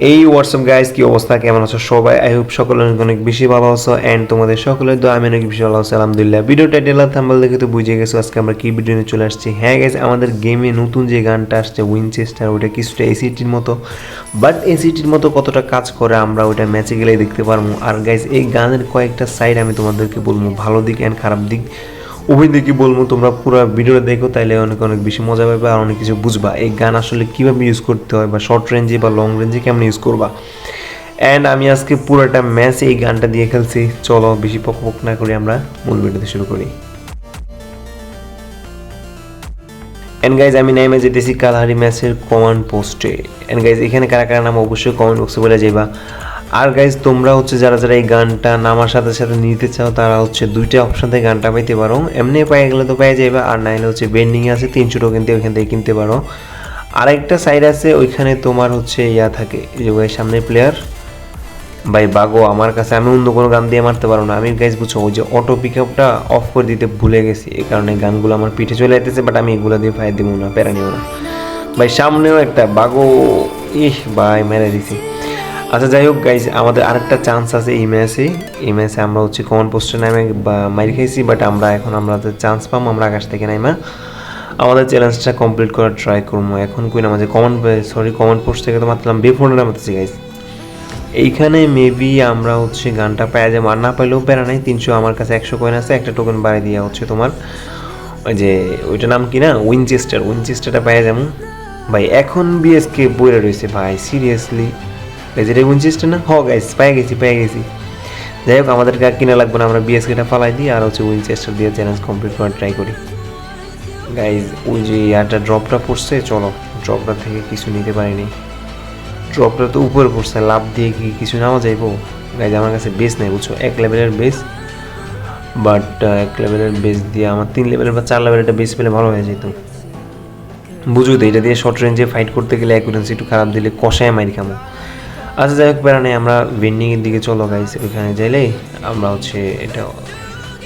এই WhatsApp guys কি অবস্থা? কেমন আছো সবাই? আই হোপ সকলে অনেক বেশি ভালো আছো অ্যান্ড তোমাদের সকলের তো আমি অনেক বেশি ভালো আছি, আলহামদুলিল্লাহ। ভিডিও টাইটেল আর থাম্বনেল দেখে তো বুঝে গেছো আজকে আমরা কি ভিডিও নিয়ে চলে আসছি। হ্যাঁ গাইস আমাদের গেমে নতুন যে গানটা আসছে উইনচেস্টার ওটা কিছুটা এসিটির মতো। বাট এসিটির মতো কতটা কাজ করে আমরা ওটা ম্যাচে গেলেই দেখতে পারব। আর গাইস এই গানের কয়েকটা সাইড আমি তোমাদেরকে বলব, ভালো দিক অ্যান্ড খারাপ দিক। উভয় দিকে বলব, তোমরা পুরো ভিডিওটা দেখো, তাইলে অনেক অনেক বেশি মজা পাবে আর অনেক কিছু বুঝবা। এই গান আসলে কীভাবে ইউজ করতে হয় বা শর্ট রেঞ্জে বা লং রেঞ্জে কেমন ইউজ করবা? অ্যান্ড আমি আজকে পুরোটা ম্যাচ এই গানটা দিয়ে খেলছি। চলো, বেশি পক পক না করে আমরা মূল ভিডিওতে শুরু করি। এন্ড গাইজ আমি নাইমে যেতেছি কালহারি ম্যাচের কমান্ড পোস্টে এন্ড গাইজ এখানে কারা কারা নাম অবশ্যই কমেন্ট বক্সে বলে যাইবা। আর গাইজ তোমরা হচ্ছে যারা যারা এই গানটা নামার সাথে সাথে নিতে চাও, তারা হচ্ছে দুইটা অপশন থেকে গানটা পাইতে পারো। এমনি পাই গেলে তো পাই যাইবা, আর নাইলে হচ্ছে বেন্ডিং আছে, তিনশো টোকেন দিয়ে ওইখান থেকে কিনতে পারো। আরেকটা সাইড আছে, ওইখানে তোমার হচ্ছে ইয়া থাকে যে ওই সামনে প্লেয়ার ভাই বাগো, আমার কাছে আমি অন্য কোনো গান দিয়ে মারতে পারব না। আমি গাইজ বুঝছ, ওই যে অটো পিক আপটা অফ করে দিতে ভুলে গেছি। এই কারণে গানগুলো আমার পিঠে চলে যেতেছে বাট আমি এগুলো দিয়ে ফায়ার দিব না, প্যারা নিব না। ভাই সামনেও একটা, বাগো ইহ ভাই, মেরে দিছি। আচ্ছা যাই হোক গাইজ আমাদের আরেকটা চান্স আছে এই ম্যাচে এই ম্যাচে আমরা হচ্ছে কমন পোস্টে নামে মারি খাইছি বাট আমরা এখন আমরা চান্স পাম আমরা আকাশ থেকে নাইমা। আমাদের চ্যালেঞ্জটা কমপ্লিট করার ট্রাই করব। এখন কই না, আমাদের কমন সরি কমন পোস্ট থেকে তো মারলাম বেফোনের নামাতেছি গাইজ এইখানে মেবি আমরা হচ্ছে গানটা পাওয়া যাব, আর না পাইলেও প্যারা নাই। তিনশো আমার কাছে একশো কয়েন আছে, একটা টোকেন বাড়িয়ে দেওয়া হচ্ছে তোমার। ওই যে, ওইটার নাম কি না? উইনচেস্টার উইনচেস্টারটা পাওয়া যাব। ভাই, এখন বিএসকে বইরে রয়েছে, ভাই সিরিয়াসলি এই যেটা উইনচেস্টার না? হ গাইস পেয়ে গেছি পেয়ে গেছি। যাই হোক, আমাদেরকে আর কিনা লাগবে না, আমরা বিএসকেটা ফালাই দিই, আর হচ্ছে উইনচেস্টার দিয়ে চ্যালেঞ্জ কমপ্লিট করার ট্রাই করি। গাইজ ওই যে ইয়ারটা ড্রপটা পড়ছে, চলো ড্রপটা থেকে কিছু নিতে পারিনি। ড্রপটা তো উপরে পড়ছে, লাভ দিয়ে কি কিছু নেওয়া যাইবো গাইজ আমার কাছে বেস নেই, বুঝছ? এক লেভেলের বেস বাট এক লেভেলের বেস দিয়ে আমার তিন লেভেলের বা চার লেভেলের একটা বেস পেলে ভালো হয়ে যেত। বুঝো তো, এটা দিয়ে শর্ট রেঞ্জে ফাইট করতে গেলে অ্যাকুরেন্সি একটু খারাপ দিলে কষায় মারি খামো আচ্ছা যাই হোক বেড়া নেই, আমরা বেন্ডিংয়ের দিকে চলো গাইজ ওইখানে যাইলে আমরা হচ্ছে এটা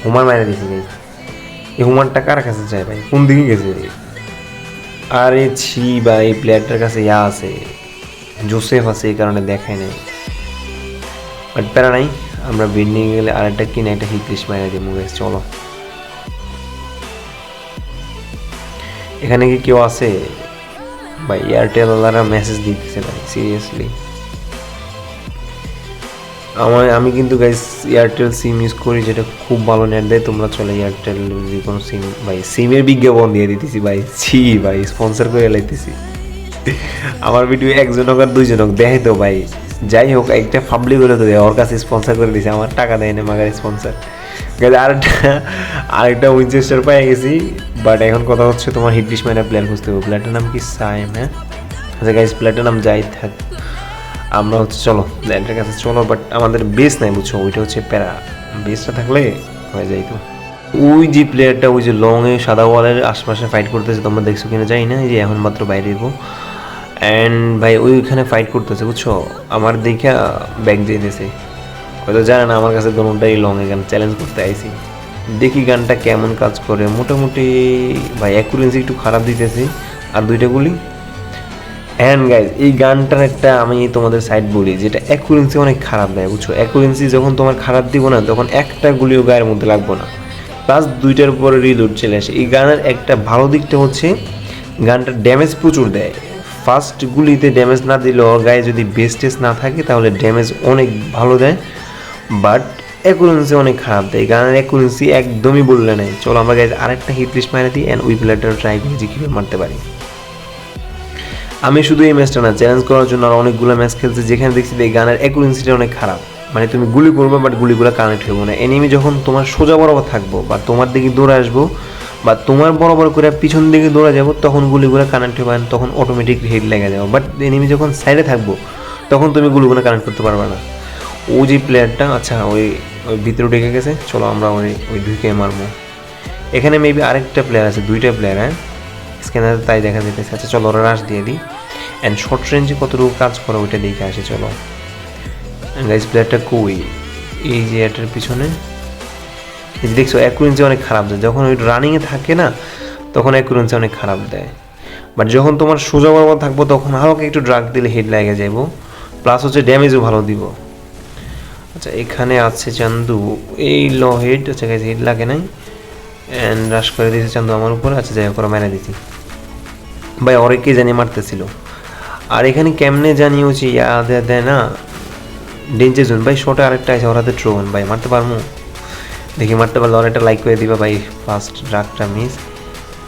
হুমার মারা দিয়েছি গাইজ এই হুমারটা কার কাছে যায় ভাই? কোন দিকে গেছে? আরে ছি বা এই প্লেয়ারটার কাছে ইয়া আছে। জোসেফ আছে, এই কারণে দেখায় নাই। বাট প্যারা নাই, আমরা বেন্ডিং গেলে আরেকটা কিনে একটা লিস্ট মারা দিই মুভেস চলো। এখানে কি কেউ আছে? ভাই এয়ারটেল ওলারা মেসেজ দিতেছে, ভাই সিরিয়াসলি আমার, আমি কিন্তু গাইস এয়ারটেল সিম ইউজ করি যেটা খুব ভালো নেট দেয়। তোমরা চলে এয়ারটেল যে কোনো সিম ভাই সিমের বিজ্ঞাপন দিয়ে দিতেছি ভাই। ছি ভাই স্পন্সর করে লাইতেছি। আমার ভিডিও একজন হোক আর দুইজন হোক দেখে তো ভাই। যাই হোক, একটা পাবলিক হলে তো দেয়, ওর কাছে স্পন্সর করে দিছে। আমার টাকা দেয় না, মাগার স্পন্সর আরেকটা আরেকটা উইনচেস্টার পেয়ে গেছি। বাট এখন কথা হচ্ছে তোমার হিটলিশ মাইনা প্ল্যান খুঁজতে হবে। প্ল্যানটার নাম কি সাইম হ্যাঁ? আচ্ছা গাইজ প্ল্যানটার নাম যাই থাক। আমরা হচ্ছে চলো প্ল্যানটার কাছে চলো বাট আমাদের বেস নাই বুঝছ, ওইটা হচ্ছে প্যারা। বেসটা থাকলে হয়ে যাইতো ওই যে প্লেয়ারটা ওই যে লংয়ে সাদা ওয়ালের আশপাশে ফাইট করতেছে, তোমরা দেখছ কিনা যাই না যে এখন মাত্র বাইরে যাব অ্যান্ড ভাই, ওইখানে ফাইট করতেছে, বুঝছ? আমার দেখা ব্যাগ যেতেছে হয়তো জানে না, আমার কাছে দোনোটাই লং গান চ্যালেঞ্জ করতে আইছি দেখি গানটা কেমন কাজ করে। মোটামুটি, ভাই অ্যাকুরেন্সি একটু খারাপ দিতেছে। আর দুইটা গুলি অ্যান্ড গাইজ এই গানটার একটা আমি তোমাদের সাইড বলি, যেটা অ্যাকুরেন্সি অনেক খারাপ দেয়, বুঝছ? অ্যাকুরেন্সি যখন তোমার খারাপ দিব না, তখন একটা গুলিও গায়ের মধ্যে লাগবো না। প্লাস দুইটার পরে রিলোড চলে আসে। এই গানের একটা ভালো দিকটা হচ্ছে, গানটা ড্যামেজ প্রচুর দেয়। ফার্স্ট গুলিতে ড্যামেজ না দিলেও গায়ে যদি বেস্টেস না থাকে, তাহলে ড্যামেজ অনেক ভালো দেয়। বাট অ্যাকুরেন্সি অনেক খারাপ দেয়। গানের অ্যাকুরেন্সি একদমই বললে নাই। চলো আমরা গাইজ আরেকটা হিট লিস্ট মারে দিই অ্যান্ড উই প্লেটার ট্রাই করি যে কীভাবে মারতে পারি। আমি শুধু এই ম্যাচটা না চ্যালেঞ্জ করার জন্য আর অনেকগুলো ম্যাচ খেলছি, যেখানে দেখছি এই গানের অ্যাকুরেন্সিটা অনেক খারাপ। মানে তুমি গুলি করবে বাট গুলিগুলো কানেক্ট হইব না। এনিমি যখন তোমার সোজা বরাবর থাকব, বা তোমার দিকে দৌড়ে আসব, বা তোমার বরাবর করে পিছন দিকে দৌড়ে যাব, তখন গুলিগুলো কানেক্ট হবে তখন অটোমেটিক হেড লেগে যাব। বাট এনিমি যখন সাইডে থাকব, তখন তুমি গুলিগুলো কানেক্ট করতে পারবে না। ও যে প্লেয়ারটা আচ্ছা ওই ওই ভিতরে ঢেকে গেছে, চলো আমরা ওই ওই ঢুকে মারবো। এখানে মেবি আরেকটা প্লেয়ার আছে, দুইটা প্লেয়ার হ্যাঁ? স্ক্যানারে তাই দেখা যেতেছে আচ্ছা চলো, ওরা রাশ দিয়ে দিই। অ্যান্ড শর্ট রেঞ্জে কতটুকু কাজ করে, ওইটা দেখে আসে, চলো। গাইজ প্লেয়ারটা কই? এই যে এটার পিছনে। দেখছ অ্যাকুরেন্সি অনেক খারাপ দেয়। যখন ওই রানিংয়ে থাকে না, তখন অ্যাকুরেন্সি অনেক খারাপ দেয়। বাট যখন তোমার সোজা বরাবর থাকব, তখন হালকা একটু ড্রাগ দিলে হেড লাগে যাইবো। প্লাস হচ্ছে ড্যামেজও ভালো দিব। আচ্ছা এখানে আছে চান্দু। এই ল হেড আচ্ছা হেড লাগে নাই। অ্যান্ড রাশ করে দিয়েছে চান্দু আমার উপরে। আচ্ছা যাই হোক মেরে দিছি ভাই অনেকে জানি মারতেছিল। আর এখানে কেমনে জানি হচ্ছে ইয়া দেয় না। ডেঞ্জার জোন ভাই শটে আরেকটা আছে ওরাতে ট্রোন ভাই, মারতে পারব? দেখি, মারতে পারলে অনেকটা লাইক করে দিবা ভাই। ফার্স্ট ড্রাগটা মিস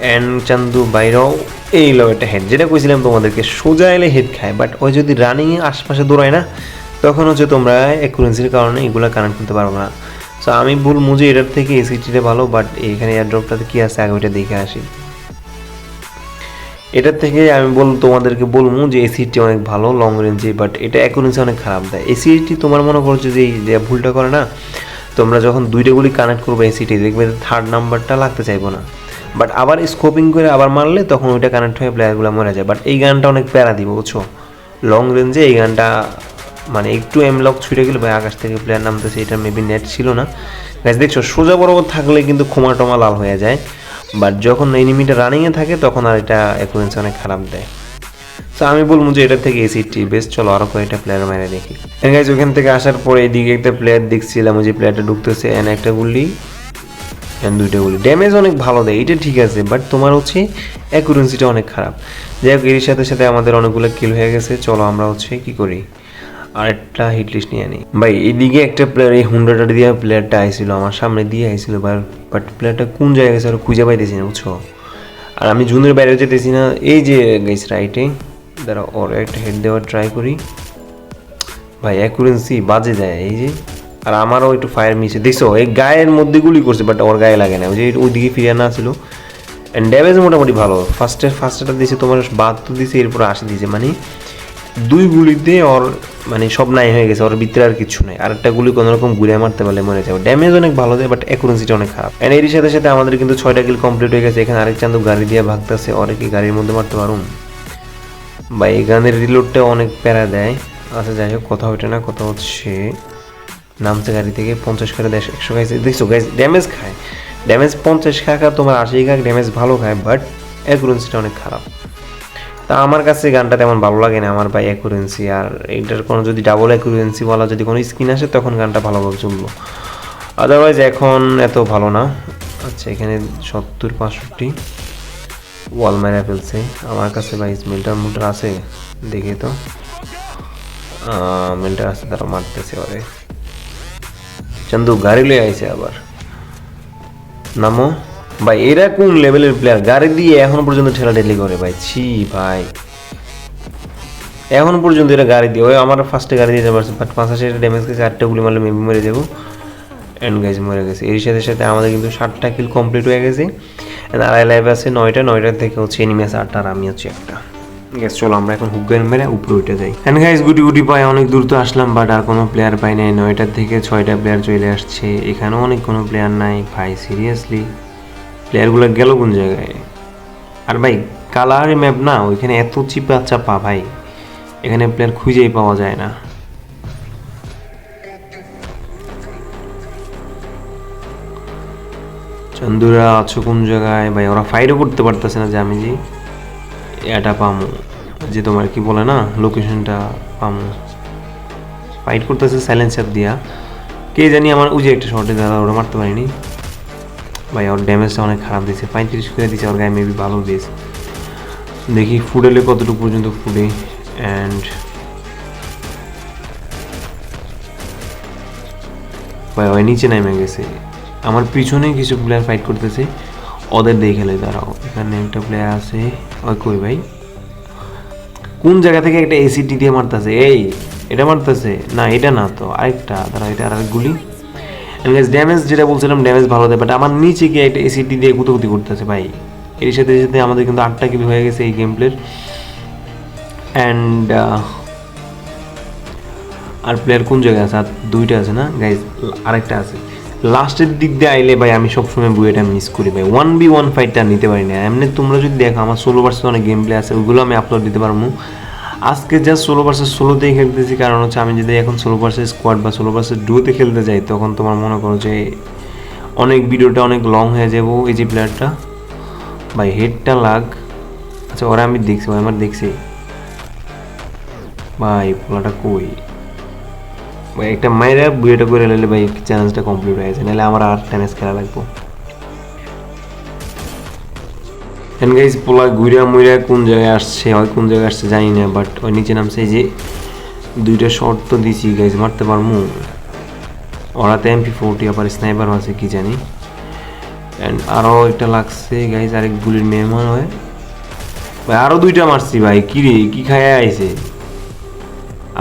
অ্যান্ড চান্দু বাইরেও এই লো একটা হেড যেটা কইছিলাম তোমাদেরকে, সোজা এলে হেড খায়। বাট ওই যদি রানিংয়ে আশপাশে দৌড়ায় না, তখন হচ্ছে তোমরা একুরেন্সির কারণে এগুলো কানেক্ট করতে পারব না। সো আমি ভুল মুঝে এটার থেকে এসিটিটা ভালো বাট এখানে এয়ারড্রপটাতে কী আছে, আগে ওইটা দেখে আসি। এটার থেকে আমি বল, তোমাদেরকে বলব যে এসিটি অনেক ভালো লং রেঞ্জে বাট এটা অ্যাকুরেন্সি অনেক খারাপ। দেয় এসিটি তোমার মনে করছ যে এই যে ভুলটা করে না, তোমরা যখন দুইটা গুলি কানেক্ট করবে এসিটি দেখবে থার্ড নাম্বারটা লাগতে চাইব না। বাট আবার স্কোপিং করে আবার মারলে তখন ওইটা কানেক্ট হয়ে প্লেয়ারগুলো মরে যায়। বাট এই গানটা অনেক প্যারা দিব, বুঝছ? লং রেঞ্জে এই গানটা মানে একটু এম লক ছুটে গেলে ভাই আকাশ থেকে প্লেয়ার নামতেছে, এটা মেবি নেট ছিল না। গাছ দেখছ, সোজা বরাবর থাকলে কিন্তু ক্ষমা টমা লাল হয়ে যায়। বাট যখন এনিমিটা রানিংয়ে থাকে, তখন আর এটা অ্যাকুরেন্সি অনেক খারাপ দেয়। তো আমি বলব যে এটা থেকে এসিটি বেশ, চলো আরও কয়েকটা প্লেয়ার মেরে দেখি। গাইজ ওখান থেকে আসার পরে এদিকে একটা প্লেয়ার দেখছিলাম যে প্লেয়ারটা ঢুকতেছে এন একটা গুলি এন দুইটা গুলি। ড্যামেজ অনেক ভালো দেয়, এটা ঠিক আছে বাট তোমার হচ্ছে অ্যাকুরেন্সিটা অনেক খারাপ। যাই হোক এর সাথে সাথে আমাদের অনেকগুলো কিল হয়ে গেছে, চলো আমরা হচ্ছে কি করি? আরেকটা হিট লিস্ট নিয়ে নিই ভাই, এদিকে একটা প্লেয়ার এই হুন্ডাটা দিয়ে প্লেয়ারটা আইছিল, আমার সামনে দিয়ে আইছিল বাট প্লেয়ারটা কোন জায়গায় গেছে আর খুঁজে পাইতেছি না, বুঝছ? আর আমি জুনের বাইরে যেতেছি না, এই যে গেছি রাইটে দাঁড়া ওর একটা হেড দেওয়ার ট্রাই করি। ভাই অ্যাকুরেন্সি বাজে দেয় এই যে। আর আমারও একটু ফায়ার মিশে দেখছ, এই গায়ের মধ্যে গুলি করছে বাট ওর গায়ে লাগে না, ওই যে ওইদিকে ফিরে না ছিল অ্যান্ড ড্যামেজ মোটামুটি ভালো। ফার্স্টের ফার্স্টটা দিয়েছে তোমার, বাহাত্তর দিয়েছে এরপর আশি দিয়েছে মানে দুই গুলিতে ওর মানে সব নাই হয়ে গেছে, ওর ভিতরে আর কিছু নেই। আর একটা গুলি কোনো রকম ঘুরে মারতে পারলে মরে যাবে। ড্যামেজ অনেক ভালো দেয় বাট অ্যাকুরেন্সিটা অনেক খারাপ। এন্ড এর সাথে সাথে আমাদের কিন্তু ছয়টা কিল কমপ্লিট হয়ে গেছে। এখানে আরেক চান্দু গাড়ি দিয়ে ভাগতেছে, ওরে কি গাড়ির মধ্যে মারতে পারুন বা এই গানের রিলোডটা অনেক প্যারা দেয়। আচ্ছা যাই হোক, কথা ওইটা না, কথা হচ্ছে, নামছে গাড়ি থেকে, পঞ্চাশ করে দেশ, একশো খাইছে দেখছ গাইজ ড্যামেজ খায়। ড্যামেজ পঞ্চাশ আর তোমার আশি খায় ড্যামেজ ভালো খায় বাট অ্যাকুরেন্সিটা অনেক খারাপ। তা আমার কাছে গানটা তেমন ভালো লাগে না, আমার ভাই অ্যাকুরেন্সি আর এইটার কোনো যদি ডাবল অ্যাকুরেন্সি বলা যদি কোনো স্কিন আসে, তখন গানটা ভালোভাবে চলবো আদারওয়াইজ এখন এত ভালো না। আচ্ছা এখানে সত্তর পাঁষট্টি ওয়াল মেরে ফেলছে আমার কাছে ভাই মিল্টার মুটার আছে, দেখে তো। মিল্টার আছে, তারা মারতেছে ওরে। চন্দু, গাড়ি লয়ে আইছে আবার। নামো। ভাই, এরা কোন লেভেলের প্লেয়ার গাড়ি দিয়ে এখন পর্যন্ত ঠেলা ঠেলি করে, ভাই। ছি, ভাই। এখন পর্যন্ত এরা গাড়ি দিয়ে ওই আমার ফার্স্টে গাড়ি দিতে পারছে বাট হাজার ড্যামেজ গেছে আটটা গুলি মারলে মেবি মরে যাব। এন্ড গাইজ মরে গেছে। এর সাথে সাথে আমাদের কিন্তু ষাটটা কিল কমপ্লিট হয়ে গেছে। আড়াই লাইভ আছে নয়টা নয়টার থেকে হচ্ছে এনিমি আছে আটটা, আর আমি হচ্ছে একটা। গ্যাস চলো আমরা এখন হুক গান মেরে উপরে উঠে যাই। এন্ড গাইজ গুটি গুটি পাই অনেক দূর তো আসলাম বাট আর কোনো প্লেয়ার পাই নাই। নয়টার থেকে ছয়টা প্লেয়ার চলে আসছে। এখানেও অনেক কোনো প্লেয়ার নাই, ভাই সিরিয়াসলি প্লেয়ারগুলো গেল কোন জায়গায়? আর ভাই কালার ম্যাপ না, ওইখানে এত চিপা চাপা ভাই, এখানে প্লেয়ার খুঁজেই পাওয়া যায় না। চন্দুরা আছো কোন জায়গায়? ভাই, ওরা ফাইটও করতে পারতেছে না যে আমি যে এটা পামু। যে তোমার কি বলে না লোকেশনটা পামু। ফাইট করতেছে সাইলেন্সার দিয়া। কে জানি আমার যে একটা শর্টে দাদা ওরা মারতে পারিনি। ভাই, ওর ড্যামেজটা অনেক খারাপ দিয়েছে। পঁয়ত্রিশ করে দিয়েছে, ওর গায়ে মেবি ভালো দিয়েছে। দেখি ফুডেলে কতটুকু পর্যন্ত ফুডে অ্যান্ড ভাই, ওই নিচে নেমে গেছে। আমার পিছনে কিছু প্লেয়ার ফাইট করতেছে। ওদের দিয়ে খেলে দাঁড়াও। এখানে একটা প্লেয়ার আছে। ওই কই ভাই? কোন জায়গা থেকে একটা এসিটি দিয়ে মারতেছে? এই, এটা মারতেছে? না, এটা না তো, আরেকটা, দাঁড়াও, এটা আর গুলি। ড্যামেজ যেটা বলছিলাম ড্যামেজ ভালো দেয় বাট আমার নিচে গিয়ে একটা এসিটি দিয়ে গুতোগুতি করতেছে ভাই। এর সাথে সাথে আমাদের কিন্তু আটটা কিলো হয়ে গেছে এই গেম প্লের অ্যান্ড আর প্লেয়ার কোন জায়গায় আছে? আর দুইটা আছে না? গাইজ আরেকটা আছে। লাস্টের দিক দিয়ে আইলে ভাই, আমি সবসময় বুয়েটা মিস করি ভাই। ওয়ান বি ওয়ান ফাইটটা নিতে পারি না। এমনি তোমরা যদি দেখো, আমার ষোলো পার্সেন্ট অনেক গেম প্লে আছে, ওইগুলো আমি আপলোড দিতে পারব। আজকে জাস্ট ষোলো পার্সেন্ট ষোলোতেই খেলতেছি, কারণ হচ্ছে আমি যদি এখন ষোলো পার্সেন্ট স্কোয়াড বা ষোলো পার্সেন্ট ডুতে খেলতে যাই, তখন তোমার মনে করো যে অনেক ভিডিওটা অনেক লং হয়ে যাব, এই যে প্লেয়ারটা ভাই হেডটা লাগ। আচ্ছা ওরা আমি দেখছি, ওরা আমার দেখছি। ভাই, পোলাটা কই? ভাই, একটা মায়েরা বুয়েটা করে নিলে ভাই চ্যালেঞ্জটা কমপ্লিট হয়ে গেছে নাহলে আমার আর টেনিস খেলা লাগবো। এন্ড গাইজ পোলা ঘুরা মুইরা কোন জায়গায় আসছে হয় কোন জায়গায় আসছে জানি না বাট ওই নিচে নামছে যে দুইটা শর্ট তো দিছি গাইজ মারতে পারমু? ওরাতে এমপি ফোরটি আবার স্নাইপার আছে, কি জানি। অ্যান্ড আরও একটা লাগছে গাইজ আরেক গুলির মেহমান হয়। ভাই আরও দুইটা মারছি, ভাই, কি রে, কি খায় আইছে?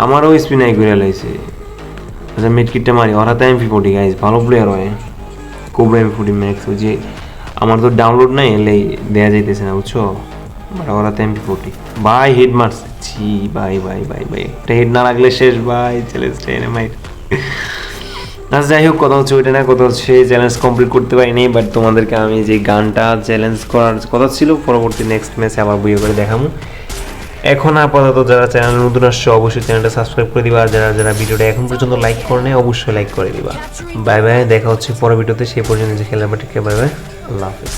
আমারও স্পিনাই করে লাইছে। আচ্ছা মিড কিটটা মারি, ওরা তো এমপি ফোর্টি গাইজ ভালো প্লেয়ার হয়। কোবরা এমপি ফোর্টি ম্যাক্স ওই যে আমার তো ডাউনলোড নাই, এলে দেয়া যাইতেছে না, বুঝছ? বাট ওরা তো এমপি ফোর্টি ভাই হেড মারছে। ছি, ভাই ভাই ভাই ভাই। একটা হেড না লাগলে শেষ, ভাই চ্যালেঞ্জটা এনে মাইট আচ্ছা যাই হোক, কথা হচ্ছে ওইটা না, কথা হচ্ছে চ্যালেঞ্জ কমপ্লিট করতে পারিনি বাট তোমাদেরকে আমি যে গানটা চ্যালেঞ্জ করার কথা ছিল, পরবর্তী নেক্সট ম্যাচে আবার বইয়ে করে দেখাবো এখন আপাতত যারা চ্যানেল নতুন আসছে, অবশ্যই চ্যানেলটা সাবস্ক্রাইব করে দিবা যারা যারা ভিডিওটা এখন পর্যন্ত লাইক করে নেয় অবশ্যই লাইক করে দিবা। বাই বাই দেখা হচ্ছে পরের ভিডিওতে সেই পর্যন্ত যে খেলার বাটিকে বাই বাই আল্লাহ হাফিজ।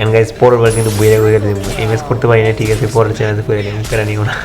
এন্ড গাইজ পরের বার কিন্তু বইয়ে করে এমএস করতে পারি না, ঠিক আছে? পরের চ্যানেলে করে নিও কেন নিও না?